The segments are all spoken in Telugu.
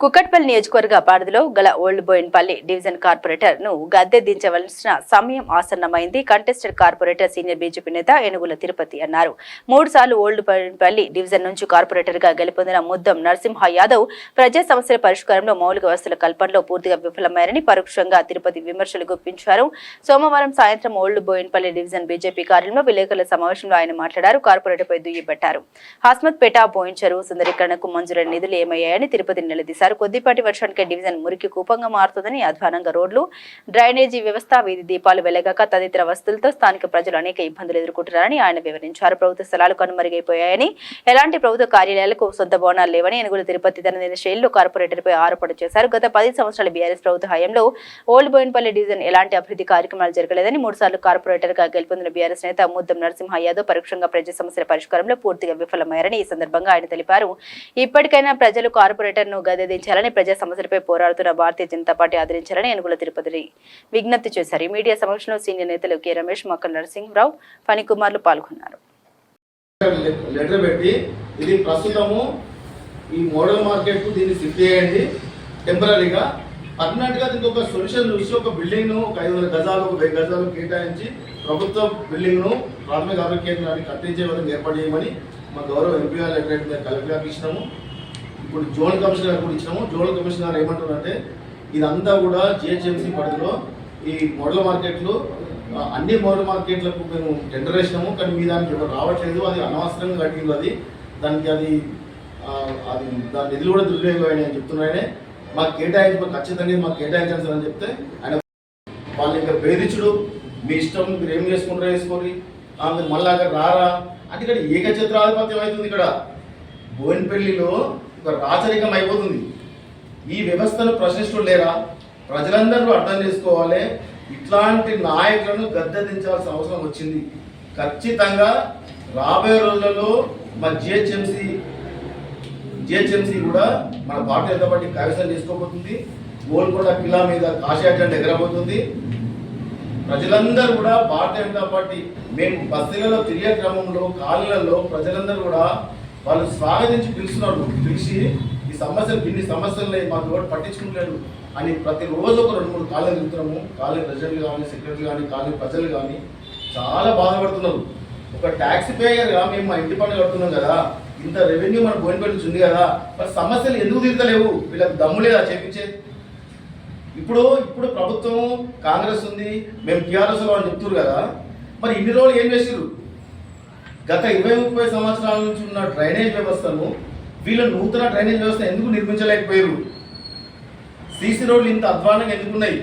కుక్కట్పల్లి నియోజకవర్గ పరిధిలో గల ఓల్డ్ బోయిన్పల్లి డివిజన్ కార్పొరేటర్ను గద్దె దించవలసిన సమయం ఆసన్నమైంది. కంటెస్టెడ్ కార్పొరేటర్ సీనియర్ బీజేపీ నేత ఏనుగుల తిరుపతి అన్నారు. మూడు సార్లు ఓల్డ్ బోయిన్పల్లి డివిజన్ నుంచి కార్పొరేటర్గా గెలుపొందిన ముద్దం నరసింహ యాదవ్ ప్రజా సమస్యల పరిష్కారంలో మౌలిక వ్యవస్థల కల్పనలో పూర్తిగా విఫలమయ్యారని పరోక్షంగా తిరుపతి విమర్శలు గుప్పించారు. సోమవారం సాయంత్రం ఓల్డ్ బోయిన్పల్లి డివిజన్ బీజేపీ కార్యాలయంలో విలేకరుల సమావేశంలో ఆయన మాట్లాడారు. కార్పొరేటర్ పై దుయ్యబట్టారు హస్మత్ పేట బోయించరు సుందరీకరణకు మంజూరైన నిధులు ఏమయ్యాయని తిరుపతి నిలదీశారు. కొద్దిపాటి వర్షానికి డివిజన్ మురికి కూపంగా మారుతుందని అధ్వానంగా రోడ్లు డ్రైనేజీ వ్యవస్థ వీధి దీపాలు వెలగాక తదితర వస్తువులతో స్థానిక ప్రజలు అనేక ఇబ్బందులు ఎదుర్కొంటున్నారని ఆయన వివరించారు. ప్రభుత్వ స్థలాలు కనుమరుగైపోయాయని ఎలాంటి ప్రభుత్వ కార్యాలయాలకు సొంత భవనాలు లేవని ఎనుగులు తిరుపతి తనదైన శైలిలో కార్పొరేటర్ పై ఆరోపణ చేశారు. గత పది సంవత్సరాల బీఆర్ఎస్ ప్రభుత్వ హయాంలో ఓల్డ్ బోయిన్పల్లి డివిజన్ ఎలాంటి అభివృద్ధి కార్యక్రమాలు జరగలేదని మూడుసార్లు కార్పొరేటర్గా కార్పొరేటర్గా గెలుపొందిన బీఆర్ఎస్ నేత ముద్దం నరసింహ యాదవ్ పరోక్షంగా ప్రజా సమస్యల పరిష్కారంలో పూర్తిగా విఫలమయ్యారని ఈ సందర్భంగా ఆయన తెలిపారు. ఇప్పటికైనా ప్రజలు కార్పొరేటర్ను గద్దెదించాలని ప్రజా సమస్యలపై పోరాడుతున్న భారతీయ జనతా పార్టీ ఆదరించాలని యనుగుల తిరుపతిని విజ్ఞప్తి చేశారు. మీడియా సమావేశంలో సీనియర్ నేతలు కె. రమేష్ మక్కల నరసింహరావు ఫణికుమార్లు పాల్గొన్నారు. లెటర్ పెట్టి ఇది ప్రస్తుతము ఈ మోడల్ మార్కెట్కు దీన్ని షిఫ్ట్ చేయండి. టెంపరీగా పర్మనెంట్గా దీనికి ఒక సొల్యూషన్ చూసి ఒక బిల్డింగ్ను ఒక ఐదు వందల గజాలు ఒక వెయ్యి గజాలు కేటాయించి ప్రభుత్వ బిల్డింగ్ను ప్రాథమిక ఆరోగ్య కేంద్రాన్ని కట్టించే విధంగా ఏర్పాటు చేయమని మా గౌరవ ఎంపీ గారు లెటర్ కలెక్టర్ గారికి ఇచ్చినాము ఇప్పుడు జోనల్ కమిషనర్ కూడా ఇచ్చినాము. జోనల్ కమిషనర్ ఏమంటారంటే ఇదంతా కూడా జిహెచ్ఎంసీ పరిధిలో ఈ మోడల్ మార్కెట్లు అన్ని మోడల్ మార్కెట్లకు మేము టెండర్ వేసినాము. కానీ మీ దానికి ఎవరు రావట్లేదు. అది అనవసరంగా కట్టింది అది. దానికి అది అది దాని నిధులు కూడా దుర్వినియోగం అని చెప్తున్నాయనే. మాకు కేటాయించి ఖచ్చితంగా మాకు కేటాయించాలి అని చెప్తే ఆయన వాళ్ళు ఇంకా బెదిరించుడు. మీ ఇష్టం మీరు ఏం చేసుకుంటారో వేసుకోండి. మళ్ళీ అక్కడ రారా. అంటే ఇక్కడ ఏకచిత్రాధిపత్యం అవుతుంది ఇక్కడ. బోయినపల్లిలో ఒక రాచరికం అయిపోతుంది. ఈ వ్యవస్థను ప్రశ్నిస్తూ లేరా ప్రజలందరూ అర్థం చేసుకోవాలి. ఇట్లాంటి నాయకులను గద్దెదించాల్సిన అవసరం వచ్చింది. ఖచ్చితంగా రాబోయే రోజులలో మన జిహెచ్ఎంసీ జిహెచ్ఎంసీ కూడా మన భారతీయ జనతా పార్టీ కైవసం చేసుకోబోతుంది. గోల్కొండ కిలా మీద కాశీ అజెండా ఎగరబోతుంది. ప్రజలందరూ కూడా భారతీయ జనతా పార్టీ మేము బస్సులలో తిరిగే క్రమంలో కాలనీలలో ప్రజలందరూ కూడా వాళ్ళు స్వాగతించి పిలుస్తున్నారు. పిలిచి ఈ సమస్యలు ఇన్ని సమస్యలు లేవు, మాకు ఎవరు పట్టించుకుంటలేడు అని ప్రతిరోజు ఒక రెండు మూడు కాలేజీ చెప్తున్నాము కాలేజ్ ప్రజలు కానీ సెక్రటరీ కానీ కాలనీ ప్రజలు కానీ చాలా బాధపడుతున్నారు. ఒక ట్యాక్సీ పేయర్గా మేము మా ఇంటి పనులు కడుతున్నాం కదా ఇంత రెవెన్యూ మన బోయినపల్లి నుంచి ఉంది కదా మరి సమస్యలు ఎందుకు తీర్తలేవు? వీళ్ళకి దమ్ము లేదా చేపించే? ఇప్పుడు ఇప్పుడు ప్రభుత్వం కాంగ్రెస్ ఉంది మేము టీఆర్ఎస్లో అని చెప్తున్నారు కదా మరి ఇన్ని రోజులు ఏం చేసిర్రు? గత ఇరవై ముప్పై సంవత్సరాల నుంచి ఉన్న డ్రైనేజ్ వ్యవస్థను వీళ్ళ నూతన డ్రైనేజ్ వ్యవస్థ ఎందుకు నిర్మించలేకపోయారు? సీసీ రోడ్లు ఇంత అధ్వానంగా ఎందుకున్నాయి?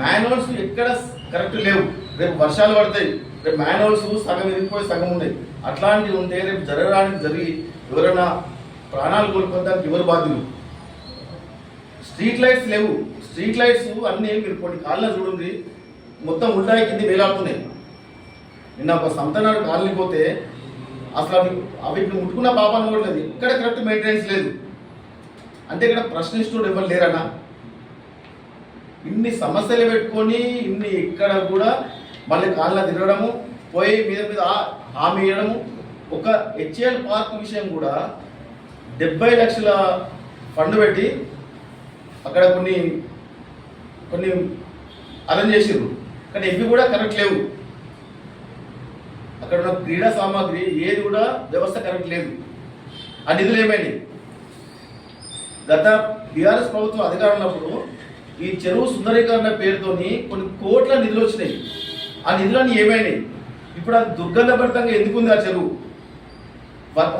మాన్యువల్స్ ఎక్కడ కరెక్ట్ లేవు. రేపు వర్షాలు పడతాయి. రేపు మాన్యువల్స్ సగం ఇరిగిపోయి సగం ఉన్నాయి. అట్లాంటివి ఉంటే రేపు జరగడానికి జరిగి ఎవరైనా ప్రాణాలు కోల్పోతానికి ఎవరు బాధ్యులు? స్ట్రీట్ లైట్స్ లేవు. స్ట్రీట్ లైట్స్ అన్నీ మీరు కొన్ని కాళ్ళ చూడండి. మొత్తం ఉల్టాయి కింద వేలాడుతున్నాయి నిన్న ఒక సంతనాడు కాలనీ పోతే అసలు అవి అవి ముట్టుకున్న పాపాన్ని కూడా లేదు. ఇక్కడ కరెక్ట్ మెయింటెనెన్స్ లేదు. అంటే ఇక్కడ ప్రశ్నిస్తుడు ఎవరు లేరన్నా? ఇన్ని సమస్యలు పెట్టుకొని ఇన్ని ఇక్కడ కూడా మళ్ళీ కాళ్ళ తిరగడము పోయి మీద మీద హామీ ఇవ్వడము ఒక హెచ్ఎల్ పార్క్ విషయం కూడా డెబ్బై లక్షల ఫండ్ పెట్టి అక్కడ కొన్ని కొన్ని అరేంజ్ చేసిర్రు కానీ ఇవి కూడా కరెక్ట్ లేవు. అక్కడ ఉన్న క్రీడా సామాగ్రి ఏది కూడా వ్యవస్థ కరెక్ట్ లేదు. ఆ నిధులు ఏమైంది గత బీఆర్ఎస్ ప్రభుత్వం అధికారంలో ఈ చెరువు సుందరీకరణ పేరుతోని కొన్ని కోట్ల నిధులు వచ్చినాయి. ఆ నిధులన్నీ ఏమైనాయి? ఇప్పుడు అది దుర్గంధభరితంగా ఎందుకుంది ఆ చెరువు?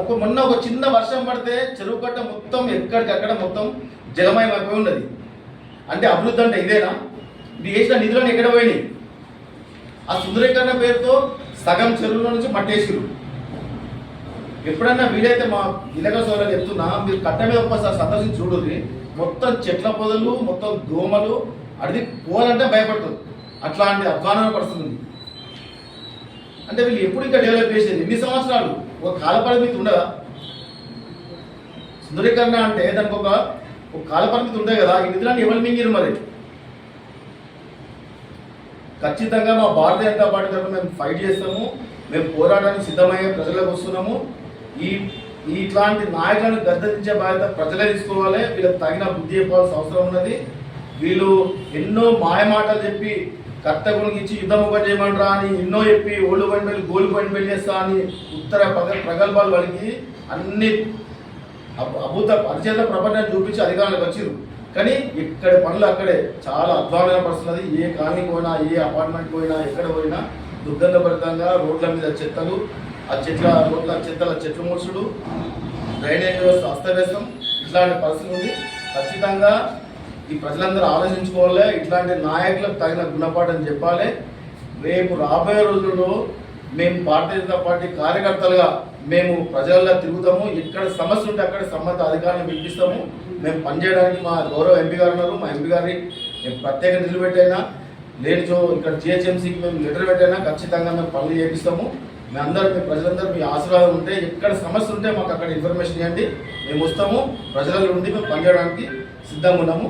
ఒక మొన్న ఒక చిన్న వర్షం పడితే చెరువు కట్ట మొత్తం ఎక్కడికక్కడ మొత్తం జలమయం అయిపోయి ఉన్నది. అంటే అభివృద్ధి అంటే ఇదేనా? ఇది వేసిన నిధులను ఎక్కడ పోయినాయి? ఆ సుందరీకరణ పేరుతో సగం చెరువులో నుంచి పట్టేసిరు ఎప్పుడన్నా వీలైతే మా విలేకరుల సోదరులు చెప్తున్నా మీరు కట్ట మీద ఒక్కసారి సందర్శించి చూడుర్రి మొత్తం చెట్ల పొదలు మొత్తం దోమలు అడిది పోలంటే భయపడుతుంది అట్లాంటి అధ్వానం పడుతుంది. అంటే వీళ్ళు ఎప్పుడు ఇంకా డెవలప్ చేసేది? ఎన్ని సంవత్సరాలు? ఒక కాలపరిమితి ఉండదా సుందరీకరణ అంటే దానికి ఒక ఒక ఉండే కదా? ఈ నిధులను ఎవరు మింగిరు మరి? ఖచ్చితంగా మా భారతీయ జనతా పార్టీ తరఫున మేము ఫైట్ చేస్తాము మేము పోరాటానికి సిద్ధమయ్యే ప్రజలకు వస్తున్నాము. ఈ ఈ ఇట్లాంటి నాయకులను గద్దెదించే బాధ్యత ప్రజలే తీసుకోవాలి వీళ్ళకి తగిన బుద్ధి చెప్పాల్సిన అవసరం ఉన్నది. వీళ్ళు ఎన్నో మాయమాటలు చెప్పి కర్తకులకు ఇచ్చి యుద్ధం ఒకటి చేయమంటారా అని ఎన్నో చెప్పి ఓల్డ్ పని వెళ్ళి గోల్డ్ పని వెళ్ళి చేస్తా అని ఉత్తర ప్రగల్భాలు వాళ్ళకి అన్ని అభూత పరిచేత ప్రపంచాన్ని చూపించి అధికారులకు వచ్చిరు కానీ ఇక్కడ పనులు అక్కడే చాలా అధ్వానంగా పడుతున్నది. ఏ కాలనీకి పోయినా ఏ అపార్ట్మెంట్ పోయినా ఎక్కడ పోయినా దుర్గంధభరితంగా రోడ్ల మీద చెత్తలు ఆ చెట్ల రోడ్ల చెత్తల చెట్లు మూసుడు డ్రైనేజ్ వ్యవస్థ అస్తవ్యస్తం. ఇట్లాంటి పరిస్థితి ఉంది. ఖచ్చితంగా ఈ ప్రజలందరూ ఆలోచించుకోవాలి. ఇట్లాంటి నాయకులకు తగిన గుణపాఠం చెప్పాలి. రేపు రాబోయే రోజుల్లో మేము భారతీయ జనతా పార్టీ కార్యకర్తలుగా మేము ప్రజల్లో తిరుగుతాము. ఎక్కడ సమస్య ఉంటే అక్కడ సంబంధ అధికారులను పిలిపిస్తాము. మేము పనిచేయడానికి మా గౌరవ ఎంపీ గారు ఉన్నారు. మా ఎంపీ గారి మేము ప్రత్యేక నిధులు పెట్టైనా లేనిచో ఇక్కడ జిహెచ్ఎంసీకి మేము లెటర్ పెట్టైనా ఖచ్చితంగా మేము పనులు చేపిస్తాము. మీ అందరూ మీ ప్రజలందరూ మీ ఆశీర్వాదం ఉంటే ఎక్కడ సమస్య ఉంటే మాకు అక్కడ ఇన్ఫర్మేషన్ ఇవ్వండి. మేము వస్తాము. ప్రజల నుండి మేము పనిచేయడానికి సిద్ధంగా ఉన్నాము.